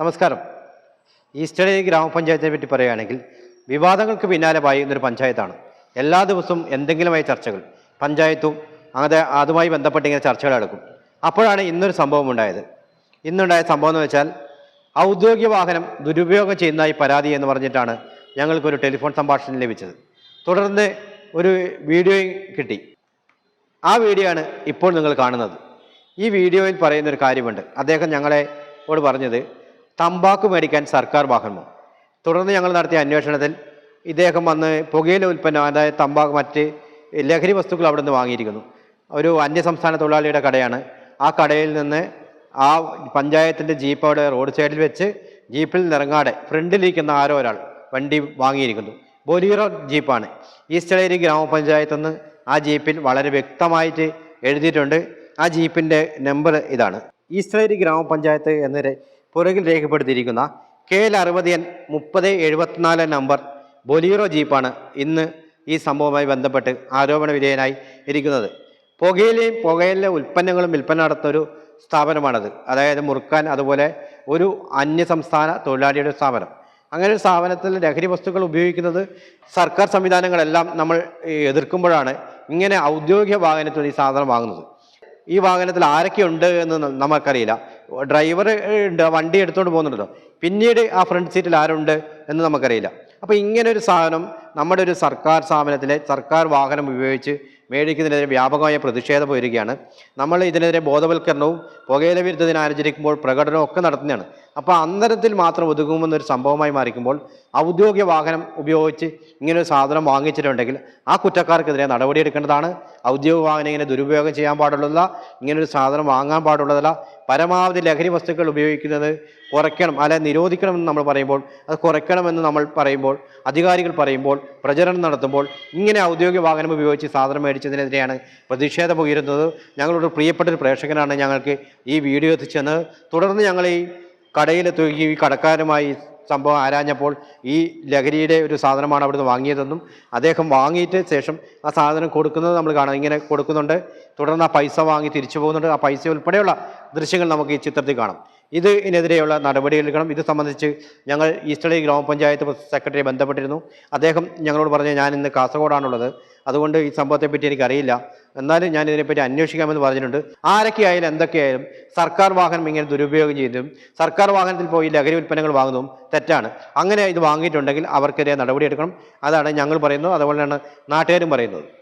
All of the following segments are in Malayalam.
നമസ്കാരം. ഈസ്റ്റേൺ ഗ്രാമപഞ്ചായത്തിനെ പറ്റി പറയുകയാണെങ്കിൽ വിവാദങ്ങൾക്ക് പിന്നാലെ പായുന്നൊരു പഞ്ചായത്താണ്. എല്ലാ ദിവസവും എന്തെങ്കിലുമായ ചർച്ചകൾ പഞ്ചായത്തും അങ്ങനെ അതുമായി ബന്ധപ്പെട്ട് ഇങ്ങനെ ചർച്ചകൾ നടക്കും. അപ്പോഴാണ് ഇന്നൊരു സംഭവം ഉണ്ടായത്. ഇന്നുണ്ടായ സംഭവം എന്ന് വെച്ചാൽ ഔദ്യോഗിക വാഹനം ദുരുപയോഗം ചെയ്യുന്നതായി പരാതി എന്ന് പറഞ്ഞിട്ടാണ് ഞങ്ങൾക്കൊരു ടെലിഫോൺ സംഭാഷണം ലഭിച്ചത്. തുടർന്ന് ഒരു വീഡിയോയും കിട്ടി. ആ വീഡിയോ ആണ് ഇപ്പോൾ നിങ്ങൾ കാണുന്നത്. ഈ വീഡിയോയിൽ പറയുന്ന ഒരു കാര്യമുണ്ട്. അദ്ദേഹം ഞങ്ങളെ ഓട് പറഞ്ഞത് തമ്പാക്ക് മേടിക്കാൻ സർക്കാർ വാഹനമോ? തുടർന്ന് ഞങ്ങൾ നടത്തിയ അന്വേഷണത്തിൽ ഇദ്ദേഹം വന്ന് പുകയില ഉൽപ്പന്നം അതായത് തമ്പാക്ക് മറ്റ് ലഹരി വസ്തുക്കൾ അവിടെ നിന്ന് വാങ്ങിയിരിക്കുന്നു. ഒരു അന്യസംസ്ഥാന തൊഴിലാളിയുടെ കടയാണ്. ആ കടയിൽ നിന്ന് ആ പഞ്ചായത്തിന്റെ ജീപ്പ് അവിടെ റോഡ് സൈഡിൽ വെച്ച് ജീപ്പിൽ നിറങ്ങാതെ ഫ്രണ്ടിലിരിക്കുന്ന ആരോ ഒരാൾ വണ്ടി വാങ്ങിയിരിക്കുന്നു. ബൊലീറോ ജീപ്പാണ്. ഈസ്റ്റേരി ഗ്രാമപഞ്ചായത്ത് നിന്ന് ആ ജീപ്പിൽ വളരെ വ്യക്തമായിട്ട് എഴുതിയിട്ടുണ്ട്. ആ ജീപ്പിന്റെ നമ്പർ ഇതാണ്. ഈസ്റ്റേരി ഗ്രാമപഞ്ചായത്ത് എന്ന് പുറകിൽ രേഖപ്പെടുത്തിയിരിക്കുന്ന കെ എൽ അറുപത് എൻ മുപ്പത് എഴുപത്തിനാല് നമ്പർ ബൊലീറോ ജീപ്പാണ് ഇന്ന് ഈ സംഭവവുമായി ബന്ധപ്പെട്ട് ആരോപണ വിധേയനായി ഇരിക്കുന്നത്. പുകയിലെയും പുകയിലെ ഉൽപ്പന്നങ്ങളും വിൽപ്പന നടത്തുന്ന ഒരു സ്ഥാപനമാണത്. അതായത് മുറുക്കാൻ അതുപോലെ ഒരു അന്യ അന്യസംസ്ഥാന തൊഴിലാളിയുടെ സ്ഥാപനം. അങ്ങനെ ഒരു സ്ഥാപനത്തിൽ ലഹരി വസ്തുക്കൾ ഉപയോഗിക്കുന്നത് സർക്കാർ സംവിധാനങ്ങളെല്ലാം നമ്മൾ എതിർക്കുമ്പോഴാണ് ഇങ്ങനെ ഔദ്യോഗിക വാഹനത്തിൽ ഈ സാധനം വാങ്ങുന്നത്. ഈ വാഹനത്തിൽ ആരൊക്കെ ഉണ്ട് എന്ന് നമുക്കറിയില്ല. ഡ്രൈവർ ഉണ്ട് വണ്ടി എടുത്തുകൊണ്ട് പോകുന്നുണ്ടല്ലോ. പിന്നീട് ആ ഫ്രണ്ട് സീറ്റിൽ ആരുണ്ട് എന്ന് നമുക്കറിയില്ല. അപ്പോൾ ഇങ്ങനെ ഒരു സാധനം നമ്മുടെ ഒരു സർക്കാർ സ്ഥാപനത്തിലെ സർക്കാർ വാഹനം ഉപയോഗിച്ച് മേടിക്കുന്നതിനെതിരെ വ്യാപകമായ പ്രതിഷേധം ഉയരുകയാണ്. നമ്മൾ ഇതിനെതിരെ ബോധവൽക്കരണവും പുകയില വിരുദ്ധ ദിനം ആചരിക്കുമ്പോൾ പ്രകടനവും ഒക്കെ നടത്തുന്നതാണ്. അപ്പോൾ അന്തരത്തിൽ മാത്രം ഒതുങ്ങുമെന്നൊരു സംഭവമായി മാറിക്കുമ്പോൾ ഔദ്യോഗിക വാഹനം ഉപയോഗിച്ച് ഇങ്ങനെ ഒരു സാധനം വാങ്ങിച്ചിട്ടുണ്ടെങ്കിൽ ആ കുറ്റക്കാർക്കെതിരെ നടപടിയെടുക്കേണ്ടതാണ്. ഔദ്യോഗിക വാഹനം ഇങ്ങനെ ദുരുപയോഗം ചെയ്യാൻ പാടുള്ളതല്ല ഇങ്ങനൊരു സാധനം വാങ്ങാൻ പാടുള്ളതല്ല. പരമാവധി ലഹരി വസ്തുക്കൾ ഉപയോഗിക്കുന്നത് കുറയ്ക്കണം അല്ലെ നിരോധിക്കണമെന്ന് നമ്മൾ പറയുമ്പോൾ അത് കുറയ്ക്കണമെന്ന് നമ്മൾ പറയുമ്പോൾ അധികാരികൾ പറയുമ്പോൾ പ്രചരണം നടത്തുമ്പോൾ ഇങ്ങനെ ഔദ്യോഗിക വാഹനം ഉപയോഗിച്ച് സാധനം മേടിച്ചതിനെതിരെയാണ് പ്രതിഷേധം ഉയരുന്നത്. ഞങ്ങളുടെ പ്രിയപ്പെട്ട ഒരു പ്രേക്ഷകനാണ് ഞങ്ങൾക്ക് ഈ വീഡിയോ എത്തിച്ചെന്ന് തുടർന്ന് ഞങ്ങൾ ഈ കടയിലെത്തി ഈ കടക്കാരുമായി സംഭവം ആരാഞ്ഞപ്പോൾ ഈ ലഹരിയുടെ ഒരു സാധനമാണ് അവിടുന്ന് വാങ്ങിയതെന്നും അദ്ദേഹം വാങ്ങിയിട്ട് ശേഷം ആ സാധനം കൊടുക്കുന്നത് നമ്മൾ കാണാം. ഇങ്ങനെ കൊടുക്കുന്നുണ്ട്. തുടർന്ന് ആ പൈസ വാങ്ങി തിരിച്ചു പോകുന്നുണ്ട്. ആ പൈസ ഉൾപ്പെടെയുള്ള ദൃശ്യങ്ങൾ നമുക്ക് ഈ ചിത്രത്തിൽ കാണാം. ഇത് ഇതിനെതിരെയുള്ള നടപടിയെടുക്കണം ഇത് സംബന്ധിച്ച് ഞങ്ങൾ ഈസ്റ്റേൺ ഗ്രാമപഞ്ചായത്ത് സെക്രട്ടറി ബന്ധപ്പെട്ടിരുന്നു. അദ്ദേഹം ഞങ്ങളോട് പറഞ്ഞു ഞാൻ ഇന്ന് കാസർഗോഡാണുള്ളത്. അതുകൊണ്ട് ഈ സംഭവത്തെപ്പറ്റി എനിക്കറിയില്ല. എന്നാലും ഞാൻ ഇതിനെപ്പറ്റി അന്വേഷിക്കാമെന്ന് പറഞ്ഞിട്ടുണ്ട്. ആരൊക്കെയായാലും എന്തൊക്കെയായാലും സർക്കാർ വാഹനം ഇങ്ങനെ ദുരുപയോഗം ചെയ്തും സർക്കാർ വാഹനത്തിൽ പോയി ലഹരി ഉൽപ്പന്നങ്ങൾ വാങ്ങുന്നതും തെറ്റാണ്. അങ്ങനെ ഇത് വാങ്ങിയിട്ടുണ്ടെങ്കിൽ അവർക്കെതിരെ നടപടിയെടുക്കണം. അതാണ് ഞങ്ങൾ പറയുന്നത്. അതുപോലെയാണ് നാട്ടുകാരും പറയുന്നത്.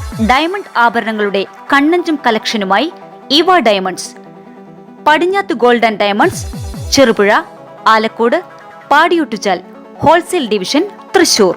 ഡയമണ്ട് ആഭരണങ്ങളുടെ കണ്ണഞ്ചും കളക്ഷനുമായി ഇവ diamonds. Padinjath gold and diamonds Cherupuzha Alakode Padiyottuchal wholesale division Thrissur.